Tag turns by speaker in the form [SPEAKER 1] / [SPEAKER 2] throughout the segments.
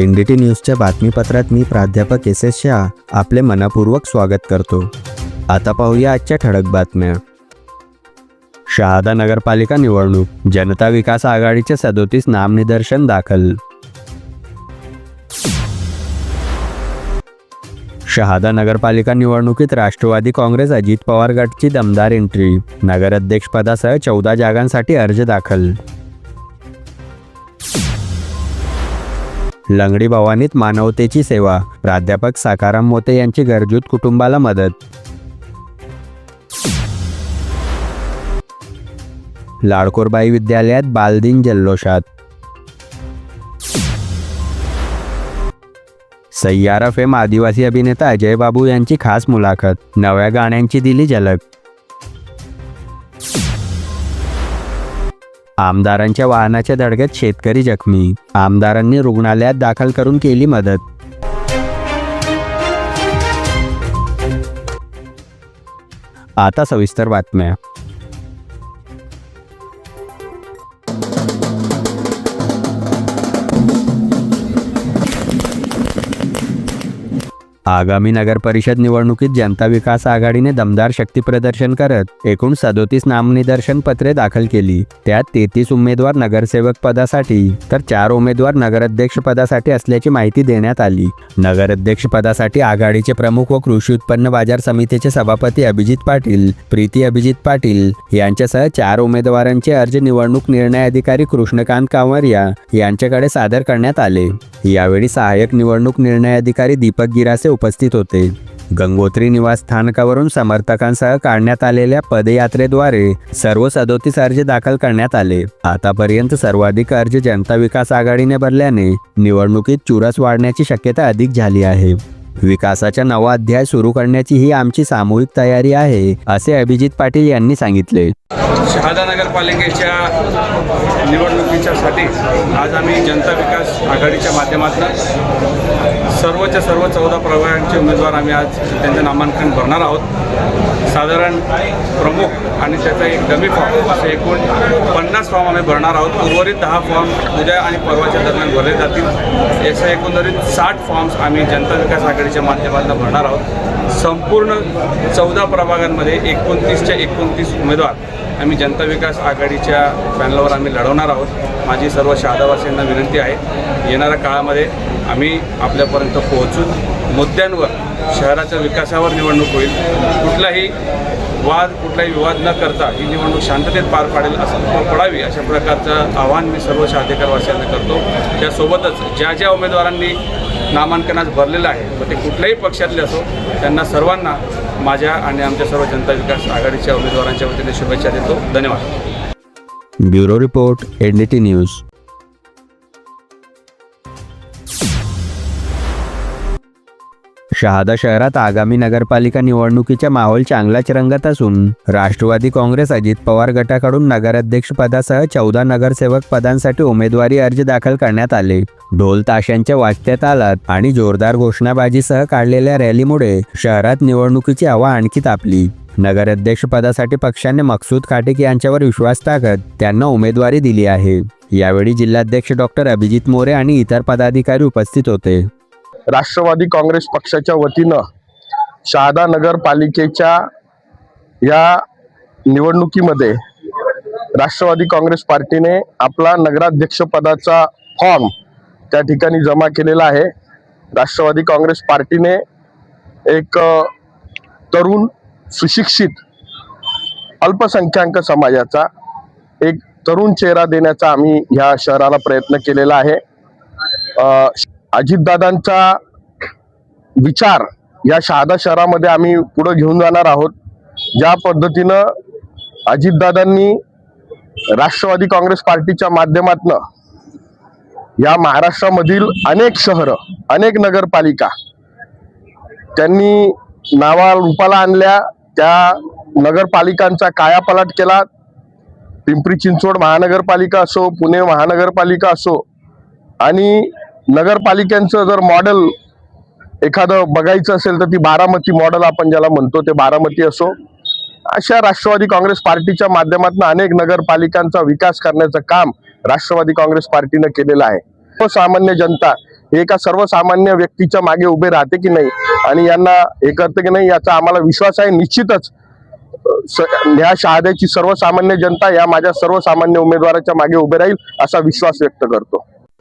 [SPEAKER 1] N D T न्यूजच्या बातमीपत्रात मी प्राध्यापक S S Shah आपले मनपूर्वक स्वागत करतो. आता पाहूया आजच्या ठळक बातम्या. शहादा नगरपालिका निवडणूक जनता विकास आघाडीचे सदोतीस नामनिदर्शन दाखल. शहादा नगरपालिका निवडणुकीत राष्ट्रवादी काँग्रेस अजित पवार गटची दमदार एंट्री नगराध्यक्षपदासह चौदा जागांसाठी अर्ज दाखल. लंगडी भवानीत मानवतेची सेवा. प्राध्यापक साकाराम मोते यांची गरजूत कुटुंबाला मदत. लाडकोरबाई विद्यालयात बालदिन जल्लोषात. सय्यारा फेम आदिवासी अभिनेता अजय बाबू यांची खास मुलाखत. नव्या गाण्यांची दिली झलक. आमदारांच्या वाहनाच्या धडक्यात शेतकरी जखमी. आमदारांनी रुग्णालयात दाखल करून केली मदत. आता सविस्तर बातम्या. आगामी नगरपरिषद निवडणुकीत जनता विकास आघाडीने दमदार शक्ती प्रदर्शन करत एकूण सदोतीस नामनिदर्शन पत्रे दाखल केली. त्यात तेहतीस उमेदवार नगरसेवक पदासाठी तर चार उमेदवार नगराध्यक्ष पदासाठी असल्याची माहिती देण्यात आली. नगराध्यक्ष पदासाठी आघाडीचे प्रमुख व कृषी उत्पन्न बाजार समितीचे सभापती अभिजित पाटील प्रीती अभिजित पाटील यांच्यासह चार उमेदवारांचे अर्ज निवडणूक निर्णय अधिकारी कृष्णकांत कांवरिया यांच्याकडे सादर करण्यात आले. यावेळी सहाय्यक निवडणूक निर्णय अधिकारी दीपक गिरासे उपस्थित होते. गंगोत्री निवास स्थानकावरून समर्थकांसह काढण्यात आलेल्या पदयात्रेद्वारे सर्व सदोतीस अर्ज दाखल करण्यात आले. आतापर्यंत सर्वाधिक अर्ज जनता विकास आघाडीने भरल्याने निवडणुकीत चुरस वाढण्याची शक्यता अधिक झाली आहे. विकासाचा नवा अध्याय सुरू करण्याची ही आमची सामूहिक तयारी आहे असे अभिजित पाटील यांनी सांगितले.
[SPEAKER 2] शहादा नगरपालिकेच्या निवडणुकीच्यासाठी आज आम्ही जनता विकास आघाडीच्या माध्यमातून सर्वच्या सर्व चौदा प्रभागांचे उमेदवार आम्ही आज त्यांचं नामांकन भरणार आहोत. साधारण प्रमुख आणि त्याचा एक डमी फॉर्म असे एकूण पन्नास फॉर्म आम्ही भरणार आहोत. उर्वरित दहा फॉर्म उद्या आणि परवाच्या दरम्यान भरले जातील. याचा एकंदरीत साठ फॉर्म्स आम्ही जनता विकास आघाडीच्या माध्यमातून भरणार आहोत. संपूर्ण चौदा प्रभागांमध्ये एकोणतीसच्या एकोणतीस उमेदवार आम्ही जनता विकास आघाडीच्या पॅनलवर आम्ही लढवणार आहोत. माझी सर्व शहादावासीयांना विनंती आहे. येणाऱ्या काळामध्ये आम्ही आपल्यापर्यंत पोहोचून मुद्द्यांवर शहराच्या विकासावर निवडणूक होईल. कुठलाही वाद कुठलाही विवाद न करता ही निवडणूक शांततेत पार पाडेल असं पडावी अशा प्रकारचं आव्हान मी सर्व शहादेकरवासियांना करतो. त्यासोबतच ज्या ज्या उमेदवारांनी नामांकनात भरलेलं आहे मग ते कुठल्याही पक्षातले असो त्यांना सर्वांना माझ्या आणि आमच्या सर्व जनता विकास आघाडीच्या उमेदवारांच्या वतीने शुभेच्छा देतो. धन्यवाद.
[SPEAKER 1] Bureau report N news. Shahada शहरात आगामी नगरपालिका निवडणुकीच्या माहोल चांगलाच रंगत असून राष्ट्रवादी काँग्रेस अजित पवार गटाकडून नगराध्यक्ष पदासह चौदा नगरसेवक पदांसाठी उमेदवारी अर्ज दाखल करण्यात आले. ढोल ताशांच्या वाजत्या तालात आणि जोरदार घोषणाबाजीसह काढलेल्या रॅलीमुळे शहरात निवडणुकीची हवा आणखी तापली. नगराध्यक्ष पदासाठी पक्षाने मकसूद काटेक यांच्यावर विश्वास टाकत त्यांना उमेदवारी दिली आहे. यावेळी जिल्हाध्यक्ष डॉक्टर अभिजित मोरे आणि इतर पदाधिकारी उपस्थित होते.
[SPEAKER 3] राष्ट्रवादी काँग्रेस पक्षाच्या वतीनं शहादा नगरपालिकेच्या या निवडणुकीमध्ये राष्ट्रवादी काँग्रेस पार्टीने आपला नगराध्यक्षपदाचा फॉर्म त्या ठिकाणी जमा केलेला आहे. राष्ट्रवादी काँग्रेस पार्टीने एक तरुण सुशिक्षित अल्पसंख्याक समाजाचा एक तरुण चेहरा देण्याचा आम्ही ह्या शहराला प्रयत्न केलेला आहे. अ, अजितदादांचा विचार या शहादा शहरामध्ये आम्ही पुढं घेऊन जाणार आहोत. ज्या पद्धतीनं अजितदादांनी राष्ट्रवादी काँग्रेस पार्टीच्या माध्यमातनं या महाराष्ट्रामधील अनेक शहरं अनेक नगरपालिका त्यांनी नावा रूपाला आणल्या त्या नगरपालिकांचा कायापालट केला. पिंपरी चिंचवड महानगरपालिका असो पुणे महानगरपालिका असो आणि नगरपालिकांचं जर मॉडेल एखादं बघायचं असेल तर ती बारामती मॉडेल आपण ज्याला म्हणतो ते बारामती असो अशा राष्ट्रवादी काँग्रेस पार्टीच्या माध्यमातून अनेक नगरपालिकांचा विकास करण्याचं काम राष्ट्रवादी काँग्रेस पार्टीनं केलेलं आहे. सामान्य जनता हे एका सर्वसामान्य व्यक्तीच्या मागे उभे राहते की नाही आणि यांना हे करते की नाही याचा आम्हाला विश्वास आहे. निश्चितच स- ह्या शहाद्याची सर्वसामान्य जनता या माझ्या सर्वसामान्य उमेदवाराच्या मागे उभे राहील असा विश्वास व्यक्त करतो.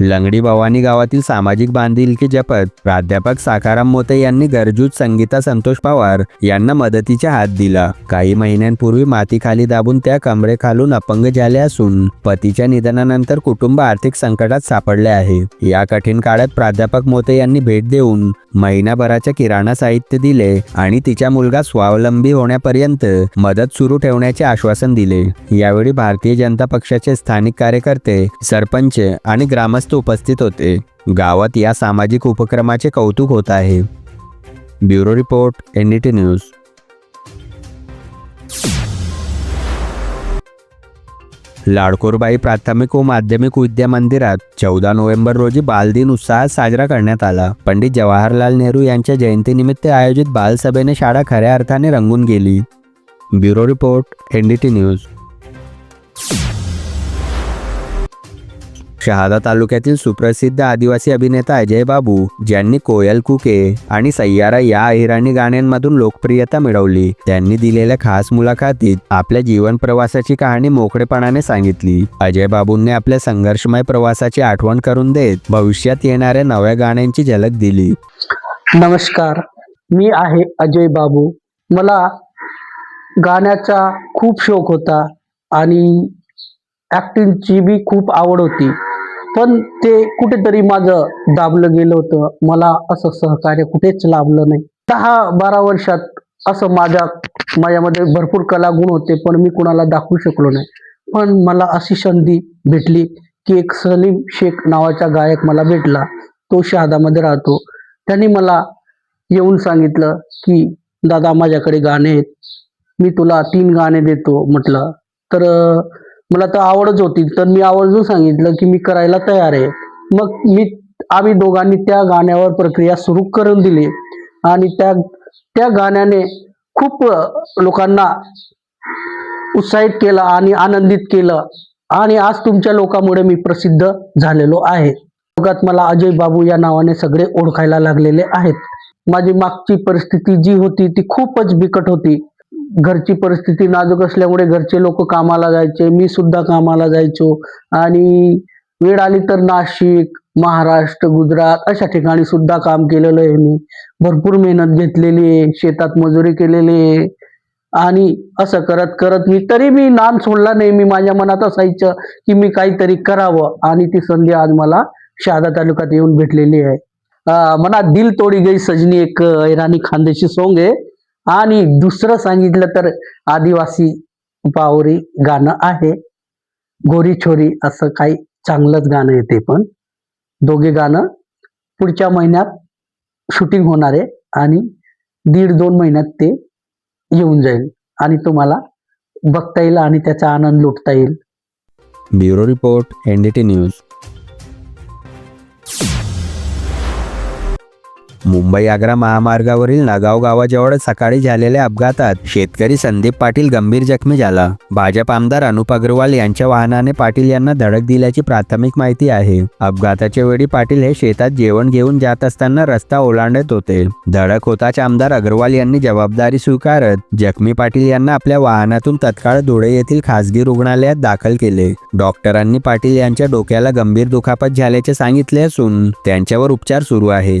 [SPEAKER 1] लंगडी भवानी गावातील सामाजिक बांधिलकी जपत प्राध्यापक साकाराम मोते यांनी गरजूत संगीता संतोष पवार यांना मदतीचा हात दिला. काही महिन्यांपूर्वी मातीखाली दाबून त्या कमरेखालून अपंग झाले असून पतीच्या निधनानंतर कुटुंब आर्थिक संकटात सापडले आहे. या कठीण काळात प्राध्यापक मोते यांनी भेट देऊन महिनाभराच्या किराणा साहित्य दिले आणि तिचा मुलगा स्वावलंबी होण्यापर्यंत मदत सुरू ठेवण्याचे आश्वासन दिले. यावेळी भारतीय जनता पक्षाचे स्थानिक कार्यकर्ते सरपंच आणि ग्रामस्थ उपस्थित होते. गावात या सामाजिक उपक्रमाचे कौतुक होत आहे. Bureau report N DT news. Ladkorbai प्राथमिक व माध्यमिक विद्या मंदिरात चौदा नोव्हेंबर रोजी बालदिन उत्साहात साजरा करण्यात आला. पंडित जवाहरलाल नेहरू यांच्या जयंतीनिमित्त आयोजित बालसभेने शाळा खऱ्या अर्थाने रंगून गेली. Bureau report N DT news. Shahada तालुक्यातील सुप्रसिद्ध आदिवासी अभिनेता अजय बाबू ज्यांनी कोयल कुके आणि सय्यारा या अहिराणी गाण्यांमधून लोकप्रियता मिळवली त्यांनी दिलेल्या खास मुलाखतीत आपल्या जीवन प्रवासाची कहाणी मोकळेपणाने सांगितली. अजय बाबूंनी आपल्या संघर्षमय प्रवासाची आठवण करून देत भविष्यात येणाऱ्या नव्या गाण्यांची झलक दिली.
[SPEAKER 4] नमस्कार मी आहे अजय बाबू. मला गाण्याचा खूप शौक होता आणि ॲक्टिंगची बी खूप आवड होती. पण ते कुठेतरी माझं दाबलं गेलं होतं. मला असं सहकार्य कुठेच लाभलं नाही. दहा बारा वर्षात असं माझ्या माझ्यामध्ये भरपूर कला गुण होते पण मी कुणाला दाखवू शकलो नाही. पण मला अशी संधी भेटली की एक सलीम शेख नावाचा गायक मला भेटला. तो शहादामध्ये राहतो. त्यांनी मला येऊन सांगितलं की दादा माझ्याकडे गाणे आहेत. मी तुला तीन गाणे देतो म्हटलं. तर मला तर आवडच होती. तर मी आवर्जून सांगितलं की मी करायला तयार आहे. मग मी आम्ही दोघांनी त्या गाण्यावर प्रक्रिया सुरू करून दिली. आणि त्या त्या गाण्याने खूप लोकांना उत्साहित केलं आणि आनंदित केलं. आणि आज तुमच्या लोकांमुळे मी प्रसिद्ध झालेलो आहे. जगात मला अजय बाबू या नावाने सगळे ओळखायला लागलेले आहेत. माझी मागची परिस्थिती जी होती ती खूपच बिकट होती. घरची परिस्थिती नाजूक असल्यामुळे घरचे लोक कामाला जायचे मी सुद्धा कामाला जायचो. आणि वेळ आली तर नाशिक महाराष्ट्र गुजरात अशा ठिकाणी सुद्धा काम केलेलं आहे मी. भरपूर मेहनत घेतलेली आहे शेतात मजुरी केलेली आहे. आणि असं करत करत मी तरी मी नाम सोडला नाही. मी माझ्या मनात असायचं की मी काहीतरी करावं. आणि ती संधी आज मला शहादा तालुक्यात येऊन भेटलेली आहे. अं, मना दिल तोडी गई सजनी एक ऐराणी खानदेशी सॉंग आहे. आणि दुसरं सांगितलं तर आदिवासी पावरी गाणं आहे. गोरी छोरी असं काही चांगलंच गाणं येते पण. दोघे गाणं पुढच्या महिन्यात शूटिंग होणार आहे आणि दीड दोन महिन्यात ते येऊन जाईल आणि तुम्हाला बघता येईल आणि त्याचा आनंद लुटता येईल.
[SPEAKER 1] Bureau report NDT news. Mumbai Agra महामार्गावरील नागाव गावाजवळ सकाळी झालेल्या अपघातात शेतकरी संदीप पाटील गंभीर जखमी झाला. भाजप आमदार अनुप अग्रवाल यांच्या वाहनाने पाटील यांना धडक दिल्याची प्राथमिक माहिती आहे. अपघाताच्या वेळी पाटील हे शेतात जेवण घेऊन जात असताना रस्ता ओलांडत होते. धडक होताच आमदार अग्रवाल यांनी जबाबदारी स्वीकारत जखमी पाटील यांना आपल्या वाहनातून तत्काळ धुळे येथील खासगी रुग्णालयात दाखल केले. डॉक्टरांनी पाटील यांच्या डोक्याला गंभीर दुखापत झाल्याचे सांगितले असून त्यांच्यावर उपचार सुरू आहे.